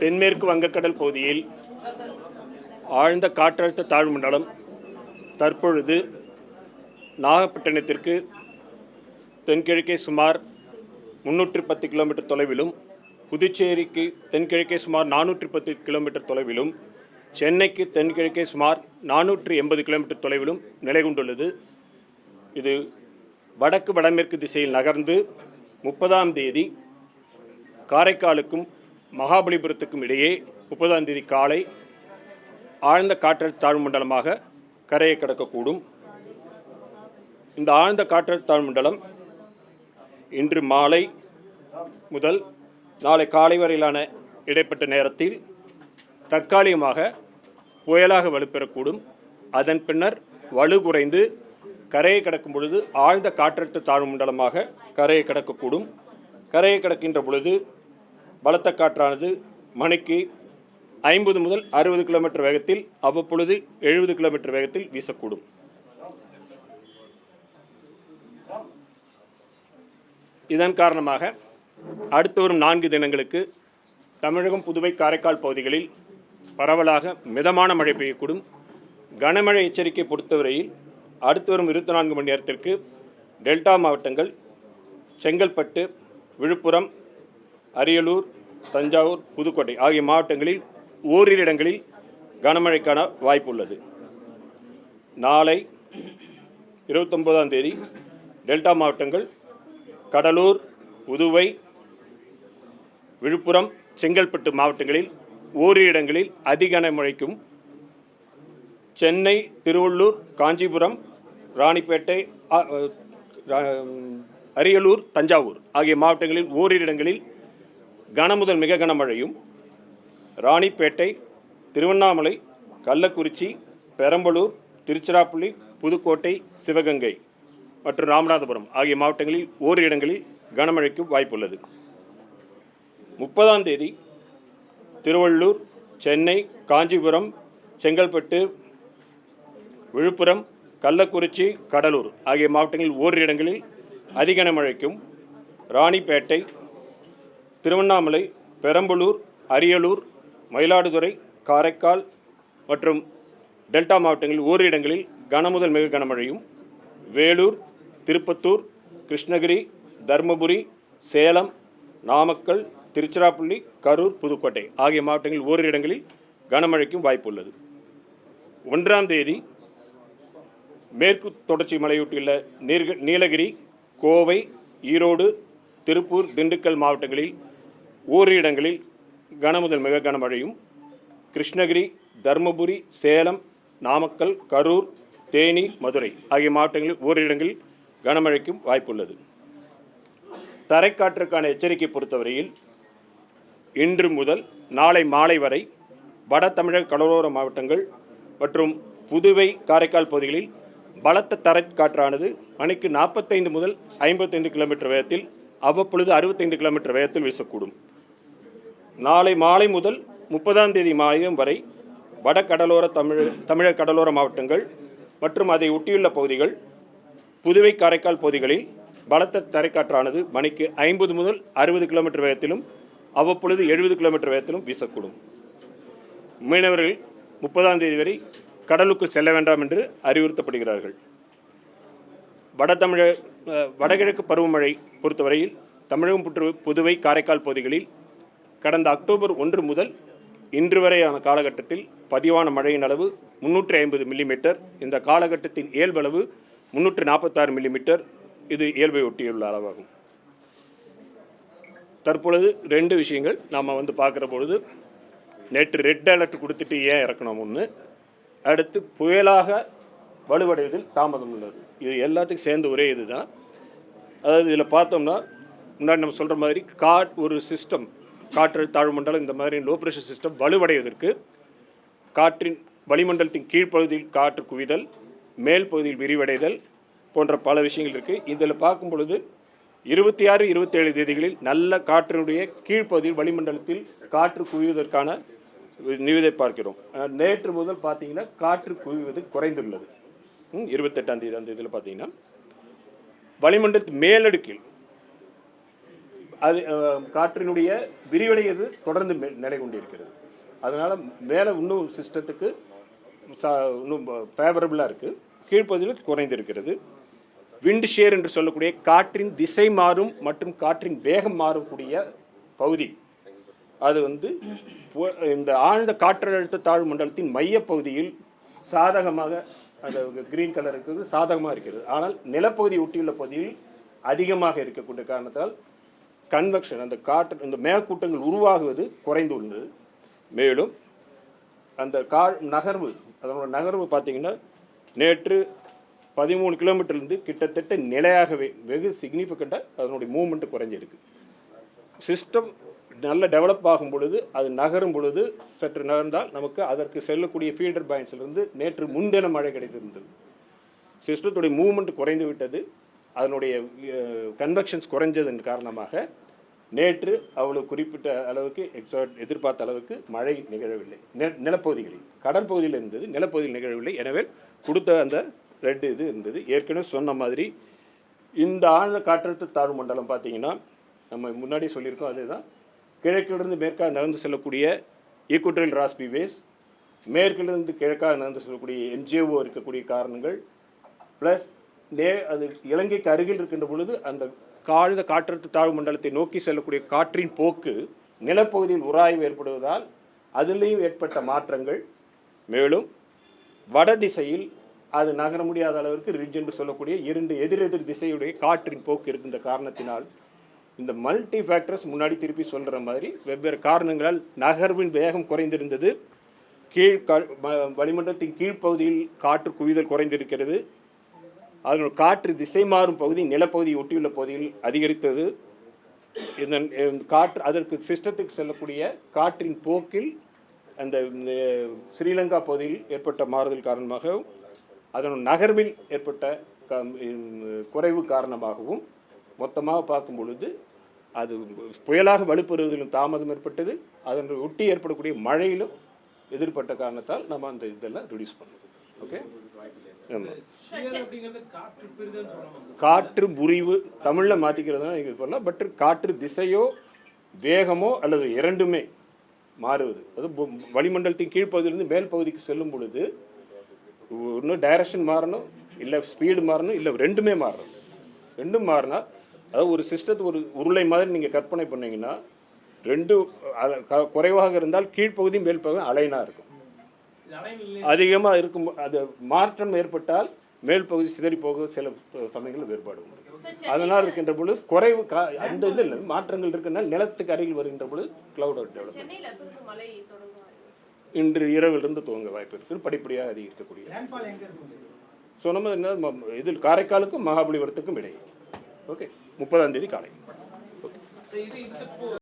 தென்மேற்கு வங்கக்கடல் பகுதியில் ஆழ்ந்த காற்றழுத்த தாழ்வு மண்டலம் தற்பொழுது நாகப்பட்டினத்திற்கு தென்கிழக்கே சுமார் முன்னூற்றி பத்து கிலோமீட்டர் தொலைவிலும் புதுச்சேரிக்கு தென்கிழக்கே சுமார் நானூற்றி பத்து கிலோமீட்டர் தொலைவிலும் சென்னைக்கு தென்கிழக்கே சுமார் நானூற்றி எண்பது கிலோமீட்டர் தொலைவிலும் நிலை கொண்டுள்ளது. இது வடக்கு வடமேற்கு திசையில் நகர்ந்து முப்பதாம் தேதி காரைக்காலுக்கும் மகாபலிபுரத்துக்கும் இடையே முப்பதாம் தேதி காலை ஆழ்ந்த காற்றழுத்த தாழ்வு மண்டலமாக கரையை கடக்கக்கூடும். இந்த ஆழ்ந்த காற்றழுத்த தாழ்வு மண்டலம் இன்று மாலை முதல் நாளை காலை வரையிலான இடைப்பட்ட நேரத்தில் தற்காலிகமாக புயலாக வலுப்பெறக்கூடும். அதன் பின்னர் வலு குறைந்து கரையை கடக்கும் பொழுது ஆழ்ந்த காற்றழுத்த தாழ்வு மண்டலமாக கரையை கடக்கக்கூடும். கரையை கடக்கின்ற பொழுது பலத்த காற்றானது மணிக்கு ஐம்பது முதல் அறுபது கிலோமீட்டர் வேகத்தில் அவ்வப்பொழுது எழுபது கிலோமீட்டர் வேகத்தில் வீசக்கூடும். இதன் காரணமாக அடுத்து வரும் நான்கு தினங்களுக்கு தமிழகம் புதுவை காரைக்கால் பகுதிகளில் பரவலாக மிதமான மழை பெய்யக்கூடும். கனமழை எச்சரிக்கை பொறுத்தவரையில் அடுத்து வரும் இருபத்தி நான்கு மணி நேரத்திற்கு டெல்டா மாவட்டங்கள் செங்கல்பட்டு விழுப்புரம் அரியலூர் தஞ்சாவூர் புதுக்கோட்டை ஆகிய மாவட்டங்களில் ஓரிரு இடங்களில் கனமழைக்கான வாய்ப்பு உள்ளது நாளை இருபத்தொம்போதாம் தேதி டெல்டா மாவட்டங்கள் கடலூர் புதுவை விழுப்புரம் செங்கல்பட்டு மாவட்டங்களில் ஓரிரு இடங்களில் அதிகன மழைக்கும் சென்னை திருவள்ளூர் காஞ்சிபுரம் ராணிப்பேட்டை அரியலூர் தஞ்சாவூர் ஆகிய மாவட்டங்களில் ஓரிரு இடங்களில் கனமுதல் மிக கனமழையும் ராணிப்பேட்டை திருவண்ணாமலை கள்ளக்குறிச்சி பெரம்பலூர் திருச்சிராப்பள்ளி புதுக்கோட்டை சிவகங்கை மற்றும் ராமநாதபுரம் ஆகிய மாவட்டங்களில் ஓரிரு இடங்களில் கனமழைக்கு வாய்ப்புள்ளது. முப்பதாம் தேதி திருவள்ளூர் சென்னை காஞ்சிபுரம் செங்கல்பட்டு விழுப்புரம் கள்ளக்குறிச்சி கடலூர் ஆகிய மாவட்டங்களில் ஓரிரு இடங்களில் அதிகன மழைக்கும் ராணிப்பேட்டை திருவண்ணாமலை பெரம்பலூர் அரியலூர் மயிலாடுதுறை காரைக்கால் மற்றும் டெல்டா மாவட்டங்களில் ஓரிடங்களில் இடங்களில் கனமுதல் மிக கனமழையும். வேலூர் திருப்பத்தூர் கிருஷ்ணகிரி தருமபுரி சேலம் நாமக்கல் திருச்சிராப்பள்ளி கரூர் புதுக்கோட்டை ஆகிய மாவட்டங்களில் ஓரிரு இடங்களில் கனமழைக்கும் வாய்ப்புள்ளது. ஒன்றாம் தேதி மேற்கு தொடர்ச்சி மலையொட்டியுள்ள நீர்க நீலகிரி கோவை ஈரோடு திருப்பூர் திண்டுக்கல் மாவட்டங்களில் ஓரிரு இடங்களில் கனமுதல் மிக கனமழையும் கிருஷ்ணகிரி தருமபுரி சேலம் நாமக்கல் கரூர் தேனி மதுரை ஆகிய மாவட்டங்களில் ஓரிரு இடங்களில் கனமழைக்கும் வாய்ப்புள்ளது. தரைக்காற்றுக்கான எச்சரிக்கை பொறுத்தவரையில் இன்று முதல் நாளை மாலை வரை வட தமிழக கடலோர மாவட்டங்கள் மற்றும் புதுவை காரைக்கால் பகுதிகளில் பலத்த தரைக்காற்றானது மணிக்கு நாற்பத்தைந்து முதல் ஐம்பத்தைந்து கிலோமீட்டர் வேகத்தில் அவ்வப்பொழுது அறுபத்தைந்து கிலோமீட்டர் வேகத்தில் வீசக்கூடும். நாளை மாலை முதல் முப்பதாம் தேதி மாயம் வரை வட கடலோர தமிழ் தமிழக கடலோர மாவட்டங்கள் மற்றும் அதை ஒட்டியுள்ள பகுதிகள் புதுவை காரைக்கால் பகுதிகளில் பலத்த தரைக்காற்றானது மணிக்கு ஐம்பது முதல் அறுபது கிலோமீட்டர் வேகத்திலும் அவ்வப்பொழுது எழுபது கிலோமீட்டர் வேகத்திலும் வீசக்கூடும். மீனவர்கள் முப்பதாம் தேதி வரை கடலுக்குள் செல்ல வேண்டாம் என்று அறிவுறுத்தப்படுகிறார்கள். வட தமிழ வடகிழக்கு பருவமழை பொறுத்தவரையில் தமிழகம் புற்று புதுவை காரைக்கால் பகுதிகளில் கடந்த அக்டோபர் ஒன்று முதல் இன்று வரையான காலகட்டத்தில் பதிவான மழையின் அளவு முன்னூற்றி ஐம்பது மில்லிமீட்டர் இந்த காலகட்டத்தின் இயல்பளவு முன்னூற்று நாற்பத்தாறு மில்லிமீட்டர் இது இயல்பை ஒட்டியுள்ள அளவாகும். தற்பொழுது ரெண்டு விஷயங்கள் நாம் வந்து பார்க்குற பொழுது நேற்று ரெட் அலர்ட் கொடுத்துட்டு ஏன் இறக்கணும் ஒன்று அடுத்து புயலாக வலுவடைவதில் தாமதம் உள்ளது. இது எல்லாத்துக்கும் சேர்ந்து ஒரே இதுதான். அதாவது இதில் பார்த்தோம்னா முன்னாடி நம்ம சொல்கிற மாதிரி காட் ஒரு சிஸ்டம் காற்று தாழ்மண்டலம் இந்த மாதிரி லோ ப்ரெஷர் சிஸ்டம் வலுவடைவதற்கு காற்றின் வளிமண்டலத்தின் கீழ்ப்பகுதியில் காற்று குவிதல் மேல் பகுதியில் விரிவடைதல் போன்ற பல விஷயங்கள் இருக்குது இதில் பார்க்கும் பொழுது இருபத்தி ஆறு இருபத்தேழு தேதிகளில் நல்ல காற்றினுடைய கீழ்ப்பகுதியில் வளிமண்டலத்தில் காற்று குவிவதற்கான நிவிதை பார்க்கிறோம். நேற்று முதல் பார்த்தீங்கன்னா காற்று குவிவது குறைந்துள்ளது. இருபத்தெட்டாம் தேதி அந்த இதில் பார்த்தீங்கன்னா வளிமண்டலத்தின் மேலடுக்கில் அது காற்றினுடைய விரிவடையது தொடர்ந்து மே- நிலை கொண்டிருக்கிறது அதனால் மேலே இன்னும் சிஸ்டத்துக்கு சா இன்னும் ஃபேவரபுளாக இருக்குது கீழ்ப்பகுதியில் குறைந்திருக்கிறது. விண்ட் ஷேர் என்று சொல்லக்கூடிய காற்றின் திசை மாறும் மற்றும் காற்றின் வேகம் மாறக்கூடிய பகுதி. அது வந்து இந்த ஆழ்ந்த காற்றழுத்த தாழ்வு மண்டலத்தின் மையப்பகுதியில் சாதகமாக அந்த கிரீன் கலர் இருக்கிறது சாதகமாக இருக்கிறது. ஆனால் நிலப்பகுதி ஒட்டியுள்ள பகுதியில் அதிகமாக இருக்கக்கூடிய காரணத்தால் கன்வெக்ஷன் அந்த காற்று இந்த மேகக்கூட்டங்கள் உருவாகுவது குறைந்துள்ளது. மேலும் அந்த கா நகர்வு அதனோட நகர்வு பார்த்தீங்கன்னா நேற்று பதிமூணு கிலோமீட்டர்லேருந்து கிட்டத்தட்ட நிலையாகவே வெகு சிக்னிஃபிகண்ட்டாக அதனுடைய மூமெண்ட்டு குறைஞ்சிருக்கு. சிஸ்டம் நல்ல டெவலப் ஆகும் பொழுது அது நகரும் பொழுது சற்று நகர்ந்தால் நமக்கு அதற்கு செல்லக்கூடிய ஃபீல்டர் பாயிண்ட்ஸ்லேருந்து நேற்று முன்தின மழை கிடைத்திருந்தது. சிஸ்டத்துடைய மூமெண்ட் குறைந்து விட்டது அதனுடைய கன்வெக்ஷன்ஸ் குறைஞ்சதன் காரணமாக நேற்று அவ்வளவு குறிப்பிட்ட அளவுக்கு எக்ஸ்பர்ட் எதிர்பார்த்த அளவுக்கு மழை நிகழவில்லை. நெ நிலப்பகுதிகளில் கடல் பகுதியில் இருந்தது நிலப்பகுதியில் நிகழவில்லை. எனவே கொடுத்த அந்த ரெட் இது இருந்தது. ஏற்கனவே சொன்ன மாதிரி இந்த ஆழ்ந்த காற்றழுத்த தாழ்வு மண்டலம் பார்த்தீங்கன்னா நம்ம முன்னாடி சொல்லியிருக்கோம் அதே தான் கிழக்கிலிருந்து மேற்காக நகர்ந்து செல்லக்கூடிய ஈக்குவட்டரியல் ராஸ்பி வேஸ் மேற்கிலிருந்து கிழக்காக நகர்ந்து செல்லக்கூடிய என்ஜிஓ இருக்கக்கூடிய காரணங்கள் ப்ளஸ் நே அது இலங்கைக்கு அருகில் இருக்கின்ற பொழுது அந்த காழ்ந்த காற்றழுத்த தாழ்வு மண்டலத்தை நோக்கி செல்லக்கூடிய காற்றின் போக்கு நிலப்பகுதியில் உராய்வு ஏற்படுவதால் அதிலேயும் ஏற்பட்ட மாற்றங்கள். மேலும் வட திசையில் அது நகர முடியாத அளவிற்கு ரிட்ஜ் என்று சொல்லக்கூடிய இரண்டு எதிரெதிர் திசையுடைய காற்றின் போக்கு இருக்கின்ற காரணத்தினால் இந்த மல்டி ஃபேக்டர்ஸ் முன்னாடி திருப்பி சொல்கிற மாதிரி வெவ்வேறு காரணங்களால் நகர்வின் வேகம் குறைந்திருந்தது. கீழ் க- வளிமண்டலத்தின் கீழ்ப்பகுதியில் காற்று குவிதல் குறைந்திருக்கிறது. அதனுடைய காற்று திசை மாறும் பகுதி நிலப்பகுதியை ஒட்டியுள்ள பகுதியில் அதிகரித்தது. இதன் காற்று அதற்கு சிஸ்டத்துக்கு செல்லக்கூடிய காற்றின் போக்கில் அந்த ஸ்ரீலங்கா பகுதியில் ஏற்பட்ட மாறுதல் காரணமாக அதன் நகர்வில் ஏற்பட்ட க- குறைவு காரணமாகவும் மொத்தமாக பார்க்கும் பொழுது அது புயலாக வலுப்பெறுவதிலும் தாமதம் ஏற்பட்டது. அதன் ஒட்டி ஏற்படக்கூடிய மழையிலும் எதிர்பட்ட காரணத்தால் நம்ம அந்த இதெல்லாம் ரிடியூஸ் பண்ணுவோம் ஓகே ஆமாம் காற்று முறிவு தமிழில் மாற்றிக்கிறதுனா இது பண்ணலாம். பட் காற்று திசையோ வேகமோ அல்லது இரண்டுமே மாறுவது. அது வளிமண்டலத்தின் கீழ்ப்பகுதியிலிருந்து மேல் பகுதிக்கு செல்லும் பொழுது இன்னும் டைரக்ஷன் மாறணும் இல்லை ஸ்பீடு மாறணும் இல்லை ரெண்டுமே மாறணும். ரெண்டும் மாறினா அதாவது ஒரு சிஸ்டத்தை ஒரு உருளை மாதிரி நீங்கள் கற்பனை பண்ணீங்கன்னா ரெண்டு குறைவாக இருந்தால் கீழ்ப்பகுதி மேல் பகுதி அலைனாக இருக்கும். இது அதிகமாக இருக்கும் அது மாற்றம் ஏற்பட்டால் மேல் பகுதி சிதறி போக சில சமயங்களில் வேறுபாடு உண்டு. அதனால் இருக்கின்ற பொழுது குறைவு கா அந்த இதில் மாற்றங்கள் இருக்குனால் நிலத்துக்கு அருகில் வருகின்ற பொழுது கிளவுட் டெவலப் சென்னையில எப்போது மழை தொடங்கும் இன்று இரவிலிருந்து துவங்க வாய்ப்பு இருக்குது. படிப்படியாக அதிகரிக்கக்கூடிய நம்ம என்ன? ம- இதில் காரைக்காலுக்கும் மகாபலிபுரத்துக்கும் இடையே. ஓகே முப்பதாம் தேதி காலை. இது இந்த